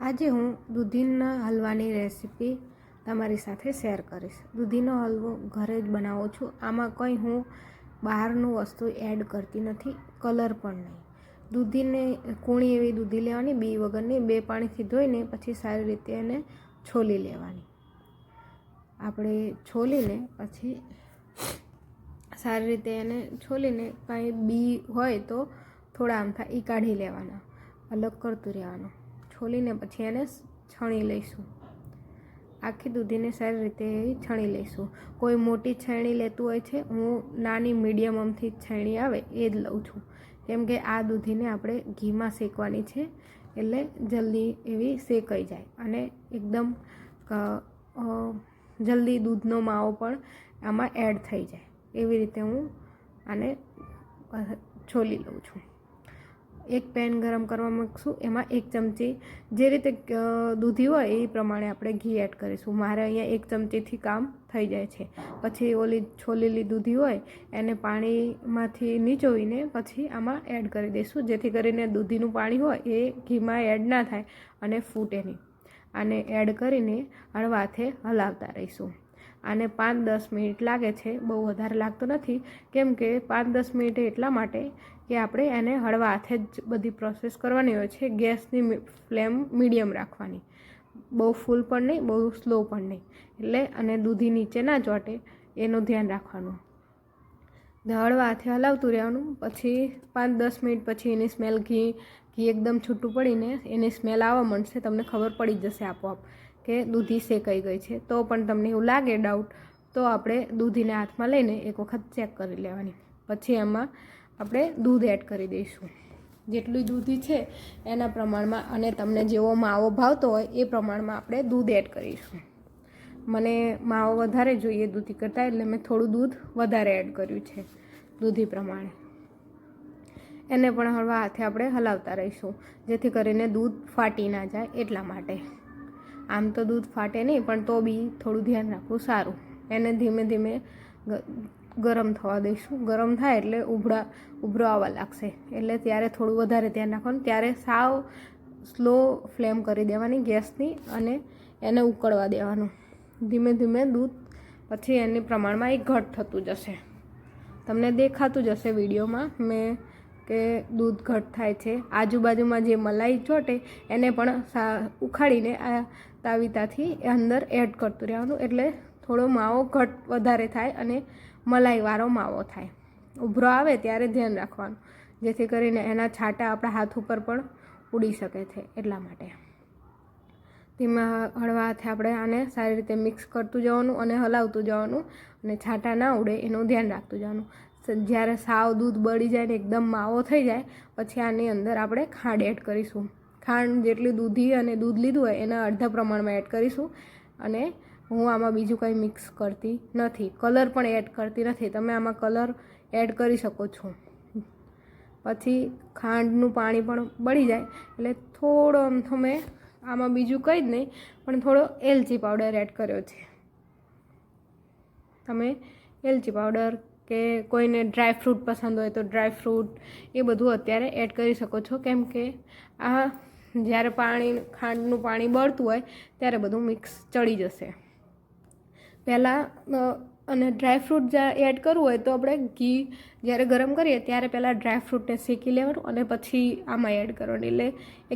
આજે હું દૂધીના હલવાની રેસીપી તમારી સાથે શેર કરીશ. દૂધીનો હલવો ઘરે જ બનાવું છું. આમાં કંઈ હું બહારનું વસ્તુ એડ કરતી નથી, કલર પણ નહીં. દૂધીને કૂણી એવી દૂધી લેવાની, બી વગરની બે પાણીથી ધોઈને પછી સારી રીતે એને છોલી લેવાની. આપણે છોલીને પછી સારી રીતે એને છોલીને કાંઈ બી હોય તો થોડા આમથા એ કાઢી લેવાના, અલગ કરતું રહેવાનું. છોલીને પછી એને છણી લઈશું. આખી દૂધીને સારી રીતે છણી લઈશું. કોઈ મોટી છેણી લેતું હોય છે, હું નાની મીડિયમ અમથી છાણી આવે એ જ લઉં છું. કેમ કે આ દૂધીને આપણે ઘીમાં શેકવાની છે, એટલે જલ્દી એવી શેકાઈ જાય. અને એકદમ જલ્દી દૂધનો માવો પણ આમાં એડ થઈ જાય. એવી રીતે હું આને છોલી લઉં છું. એક પેન ગરમ કરવા મૂકશું એમાં એક ચમચી જે રીતે દૂધી હોય એ પ્રમાણે આપણે ઘી એડ કરીશું. મારે અહીંયા એક ચમચીથી કામ થઈ જાય છે. પછી ઓલી છોલેલી દૂધી હોય, એને પાણીમાંથી નીચોવીને પછી આમાં એડ કરી દઈશું. જેથી કરીને દૂધીનું પાણી હોય એ ઘીમાં એડ ના થાય અને ફૂટે નહીં. આને એડ કરીને હળવાથે હલાવતા રહીશું. આને પાંચ દસ મિનિટ લાગે છે. બહુ વધારે લાગતો નથી. કેમ કે પાંચ દસ મિનિટ એટલા માટે કે આપણે એને હળવા હાથે જ બધી પ્રોસેસ કરવાની હોય છે. ગેસની ફ્લેમ મીડિયમ રાખવાની. બહુ ફૂલ પણ નહીં, બહુ સ્લો પણ નહીં. એટલે અને દૂધી નીચે ના ચોટે, એનું ધ્યાન રાખવાનું. હળવા હાથે હલાવતું રહેવાનું, પછી પાંચ દસ મિનિટ પછી એની સ્મેલ ઘી ઘી એકદમ છૂટું પડીને એની સ્મેલ આવવા માંડશે. તમને ખબર પડી જશે આપોઆપ. કે દૂધી શેકાઈ ગઈ છે. તો પણ તમને એવું લાગે ડાઉટ તો આપણે દૂધીને હાથમાં લઈને એક વખત ચેક કરી લેવાની. પછી એમાં આપણે દૂધ એડ કરી દઈશું. જેટલી દૂધી છે એના પ્રમાણમાં અને તમને જેવો માવો ભાવતો હોય એ પ્રમાણમાં આપણે દૂધ એડ કરીશું. મને માવો વધારે જોઈએ દૂધી કરતાં એટલે મેં થોડું દૂધ વધારે એડ કર્યું છે દૂધી પ્રમાણે. એને પણ હળવા હાથે આપણે હલાવતા રહીશું, જેથી કરીને દૂધ ફાટી ના જાય એટલા માટે. આમ તો દૂધ ફાટે નહીં, પણ તો બી થોડું ધ્યાન રાખવું સારું. એને ધીમે ધીમે ગરમ થવા દઈશું. ગરમ થાય એટલે ઉભરા ઉભરો આવવા લાગશે. એટલે ત્યારે થોડું વધારે ધ્યાન રાખવાનું. ત્યારે સાવ સ્લો ફ્લેમ કરી દેવાની ગેસની અને એને ઉકળવા દેવાનું. ધીમે ધીમે દૂધ પછી એની પ્રમાણમાં એ ઘટ થતું જશે. તમને દેખાતું જશે વિડીયોમાં. મેં કે દૂધ ઘટ થાય છે. આજુબાજુમાં જે મલાઈ ચોટે એને પણ સા ઉખાડીને આ તાવીતાથી અંદર એડ કરતું રહેવાનું. એટલે થોડો માવો ઘટ વધારે થાય અને મલાઈવાળો માવો થાય. ઉભરો આવે ત્યારે ધ્યાન રાખવાનું. જેથી કરીને એના છાંટા આપણા હાથ ઉપર પણ ઉડી શકે છે એટલા માટે. ધીમા હળવા હાથે આપણે આને સારી રીતે મિક્સ કરતું જવાનું અને હલાવતું જવાનું અને છાંટા ના ઉડે એનું ધ્યાન રાખતું જવાનું. જ્યારે સાવ દૂધ બળી જાય ને એકદમ માવો થઈ જાય, પછી આની અંદર આપણે ખાંડ એડ કરીશું. ખાંડ જેટલી દૂધી અને દૂધ લીધું હોય, એના અડધા પ્રમાણમાં એડ કરીશું. અને હું આમાં બીજું કંઈ મિક્સ કરતી નથી. કલર પણ એડ કરતી નથી. તમે આમાં કલર એડ કરી શકો છો. પછી ખાંડનું પાણી પણ બળી જાય. એટલે થોડો અમથો મેં આમાં બીજું કંઈ જ નહીં, પણ થોડો એલચી પાવડર એડ કર્યો છે. તમે એલચી પાવડર કે કોઈને ડ્રાય ફ્રૂટ પસંદ હોય તો ડ્રાય ફ્રૂટ એ બધું અત્યારે એડ કરી શકો છો. કેમ કે આ જ્યારે પાણી, ખાંડનું પાણી બળતું હોય ત્યારે બધું મિક્સ ચડી જશે. પહેલાં અને ડ્રાયફ્રૂટ એડ કરવું હોય તો આપણે ઘી જ્યારે ગરમ કરીએ ત્યારે પહેલાં ડ્રાયફ્રૂટને શેકી લેવાનું અને પછી આમાં એડ કરવાનું. એટલે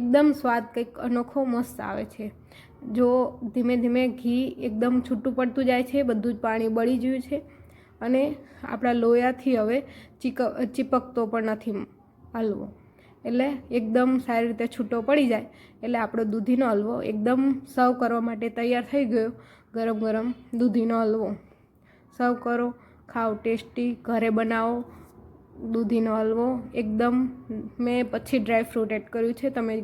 એકદમ સ્વાદ કંઈક અનોખો મસ્ત આવે છે. જો ધીમે ધીમે ઘી એકદમ છૂટું પડતું જાય છે, બધું જ પાણી બળી ગયું છે. અને આપણા લોયાથી હવે ચીક, ચીપકતો પણ નથી હલવો. એટલે એકદમ સારી રીતે છૂટો પડી જાય, એટલે આપણો દૂધીનો હલવો એકદમ સર્વ કરવા માટે તૈયાર થઈ ગયો, ગરમ ગરમ દૂધીનો હલવો. સર્વ કરો, ખાઓ, ટેસ્ટી, ઘરે બનાવો, દૂધીનો હલવો. એકદમ મેં પછી ડ્રાય ફ્રૂટ એડ કર્યું છે, તમે